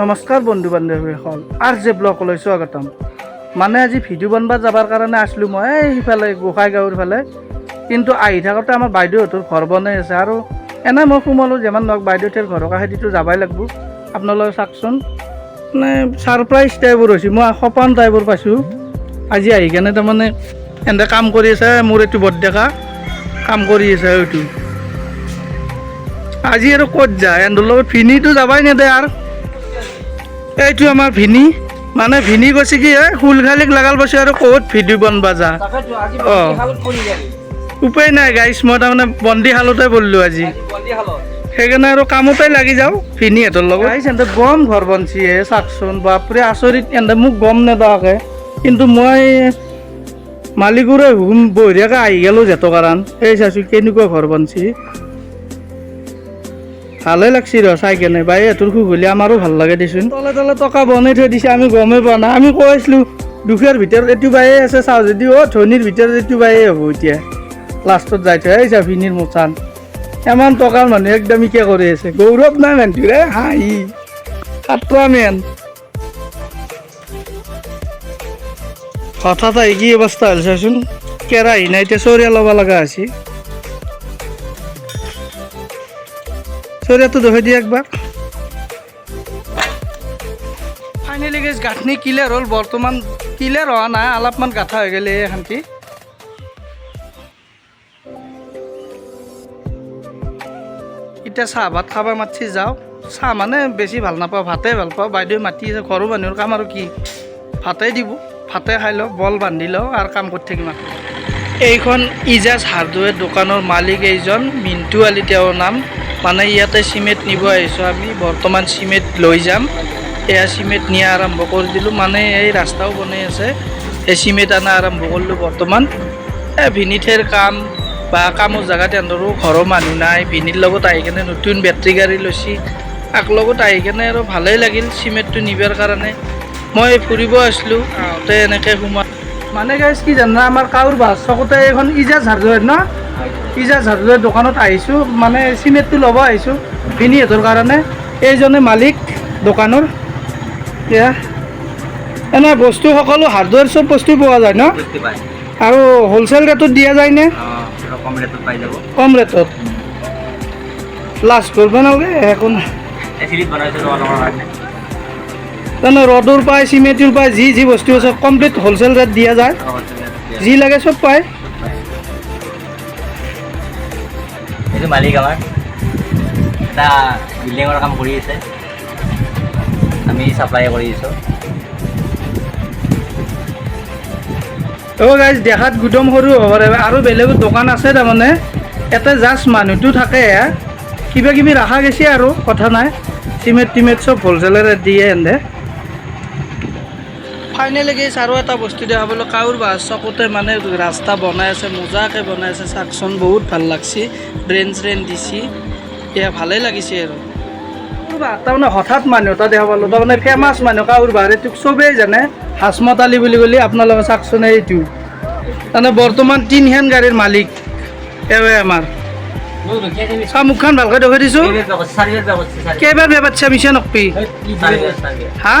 নমস্কাৰ বন্ধু বান্ধৱীসকল R J ব্লকলৈ স্বাগতম। মানে আজি ভিডিঅ' বনাব যাবৰ কাৰণে আছিলোঁ মই, এই সিফালে গোসাই গাঁৱৰ ফালে। কিন্তু আহি থাকোঁতে আমাৰ বাইদেউহঁতৰ ঘৰ বনাই আছে আৰু এনে মই সোমালোঁ যিমান নহওক বাইদেউহঁতৰ ঘৰৰ কাষেদিতো যাবই লাগিব। আপোনালোকে চাওকচোন। মানে ছাৰপ্ৰাইজ টাইপৰ হৈছে, মই সপোন টাইপৰ পাইছোঁ। আজি আহি কেনে তাৰমানে এনে কাম কৰি আছে, মোৰ এইটো বৰডেকা কাম কৰি আছে এইটো। আজি আৰু ক'ত যায়? এহঁতৰ লগত ভিনিটো যাবাই নেদে আৰু। এইটো আমাৰ ভিনি। মানে ভিনি কৈছে কি শুলখালিক লাগাল পাইছোঁ আৰু ক'ত ভিডিঅ' বনবা যা অ। উপায় নাই গাইছ মই তাৰমানে বন্দি শালতে পৰিলোঁ আজি। সেইকাৰণে আৰু কামতে লাগি যাওঁ ভিনিহঁতৰ লগত। গাইছ এহঁতে গম ঘৰ বনছি হে চাওকচোন বাপৰে আচৰিত এহঁতে মোক গম নেদাকে। কিন্তু মই মালিকৰে বঢ়িয়াকৈ আহি গ'লোঁ জেতৰ কাৰণ। এই চাইছোঁ কেনেকুৱা ঘৰ বনছি। ভালে লাগছি ৰ চাই কেনে বাই এটোৰ সুখ হ'লে আমাৰো ভালো লাগে দেচোন। তলে তলে টকা বনাই থৈ দিছে, আমি গমেই পোৱা নাই। আমি কৈ আছিলোঁ দুখীয়াৰ ভিতৰত এইটো বাইয়ে আছে, চাওঁ যদি অ' ধনীৰ ভিতৰত এইটো বাইয়ে হ'ব এতিয়া। লাষ্টত যাই থৈ আহিছা, ভিনিৰ মোচান। ইমান টকাৰ মানুহ একদম ইকে কৰি আছে। গৌৰৱ নাই মানুহটোৰ হাঁহি। সাতটা মেন। হঠাৎ আহি কি অৱস্থা হ'ল চাচোন? কেৰাহী নাই এতিয়া, চৰিয়া ল'ব লগা হৈছে। চৰিয়াটো দেখুৱাই দিয়ে একবাৰ ফাইনেলি গেছ, গাঁঠনি ক্লিয়াৰ হ'ল, বৰ্তমান ক্লিয়াৰ হোৱা নাই, অলপমান গাঁঠা হৈ গ'লে শান্তি। এতিয়া চাহ ভাত খাব মাতি যাওঁ। চাহ মানে বেছি ভালো নাপাওঁ, ভাতে ভালো পাওঁ। বাইদেউ মাতি আছে ঘৰৰ মানুহৰ কাম আৰু কি? ভাতেই দিব, ভাতে খাই লওঁ, বল বান্ধি লওঁ আৰু কাম কৰি থাকিম এইখন ইজাজ হাৰ্ডৱেৰ দোকানৰ মালিক এইজন, মিণ্টু আলি তেওঁৰ নাম। মানে ইয়াতে চিমেণ্ট নিব আহিছোঁ আমি বৰ্তমান চিমেণ্ট লৈ যাম। এয়া চিমেণ্ট নিয়া আৰম্ভ কৰি দিলোঁ মানে এই ৰাস্তাও বনাই আছে। এই চিমেণ্ট অনা আৰম্ভ কৰিলোঁ বৰ্তমান। এই ভিনিথেৰ কাম বা কামৰ জেগাত সিহঁতৰো ঘৰৰ মানুহ নাই। ভিনিৰ লগত আহি কেনে নতুন বেটেৰী গাড়ী লৈছি। তাক লগত আহি কেনে আৰু ভালেই লাগিল চিমেণ্টটো নিবৰ কাৰণে। মই ফুৰিব আছিলোঁ, আহোঁতে এনেকৈ সোমা মানে গাইছ কি জানা, আমাৰ কাউৰ বাছ চকতে এইখন ইজাজ হাৰ্ডৱেৰ ন? ইজাজ হাৰ্ডৱেৰ দোকানত আহিছোঁ মানে চিমেণ্টটো ল'ব আহিছোঁ ভিনিহঁতৰ কাৰণে। এইজনে মালিক দোকানৰ। এয়া এনে বস্তু সকলো হাৰ্ডৱেৰ চব বস্তু পোৱা যায় ন? আৰু হ'লচেল ৰেটত দিয়া যায়নে কম ৰেটত লাষ্ট কৰিব নালাগে একো নাই তাৰমানে ৰ'দৰ পায় চিমেণ্টৰ পায় যি যি বস্তু আছে কমপ্লিট হ'লচেল ৰেট দিয়া যায়। যি লাগে চব পায়। এইটো মালিক আমাৰ, এটা বিল্ডিঙৰ কাম কৰি আছে। আমি ছাপ্লাই কৰি আছোঁ। অ' গাইজ দেখাত গুদম সৰু হ'ব পাৰে। আৰু বেলেগত দোকান আছে তাৰমানে। ইয়াতে জাষ্ট মানুহটো থাকে। কিবা কিবি ৰখা গৈছে আৰু, কথা নাই। চিমেণ্ট টিমেণ্ট চব হ'লচেলেৰে দিয়ে এনে ফাইনেলি গেছ আৰু এটা বস্তু দেখাবলৈ কাউৰ বাছ। চকতে মানে ৰাস্তা বনাই আছে মজাকৈ বনাই আছে। চাকচোন বহুত ভালো লাগছে। ড্ৰেইন চ্ৰেইন দিছি। এয়া ভালেই লাগিছে আৰু। তাৰমানে হঠাৎ মানুহ এটা দেখা পালোঁ তাৰমানে ফেমাছ মানুহ কাউৰ বাহ এইটোক চবেই জানে হাসমত আলি বুলি ক'লে আপোনালোকে চাওকচোন এইটো। তাৰমানে বৰ্তমান তিনিখন গাড়ীৰ মালিক এৱে আমাৰ। চা মুখখন ভালকৈ দেখুৱাই দিছোঁ। কেইবাৰ বিয়া পাতিছা মিছা নকবি হা?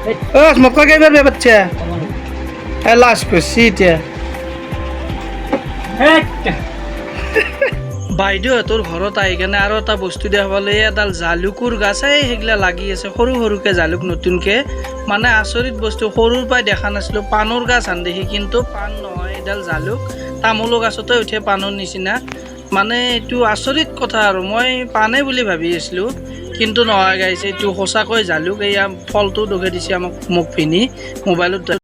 অ' মোক কয় কেইবাৰ বিয়া পাতিছা? এ লাষ্ট কৰিছি এতিয়া। বাইদেউহঁতৰ ঘৰত আহি কেনে আৰু এটা বস্তু দেখাবলৈ এডাল জালুকৰ গাছ এই সেইগিলা লাগি আছে সৰু সৰুকৈ জালুক নতুনকৈ। মানে আচৰিত বস্তু সৰুৰ পৰাই দেখা নাছিলোঁ পাণৰ গাছ আন দেখি কিন্তু পাণ নহয় এডাল জালুক। তামোলৰ গছতে উঠে পাণৰ নিচিনা। মানে এইটো আচৰিত কথা আৰু মই পাণে বুলি ভাবি আছিলোঁ। কিন্তু নহয় গাইছে এইটো সঁচাকৈ জালুক এয়া ফলটো দেখুৱাই দিছে আমাক মোক পিনি মোবাইলত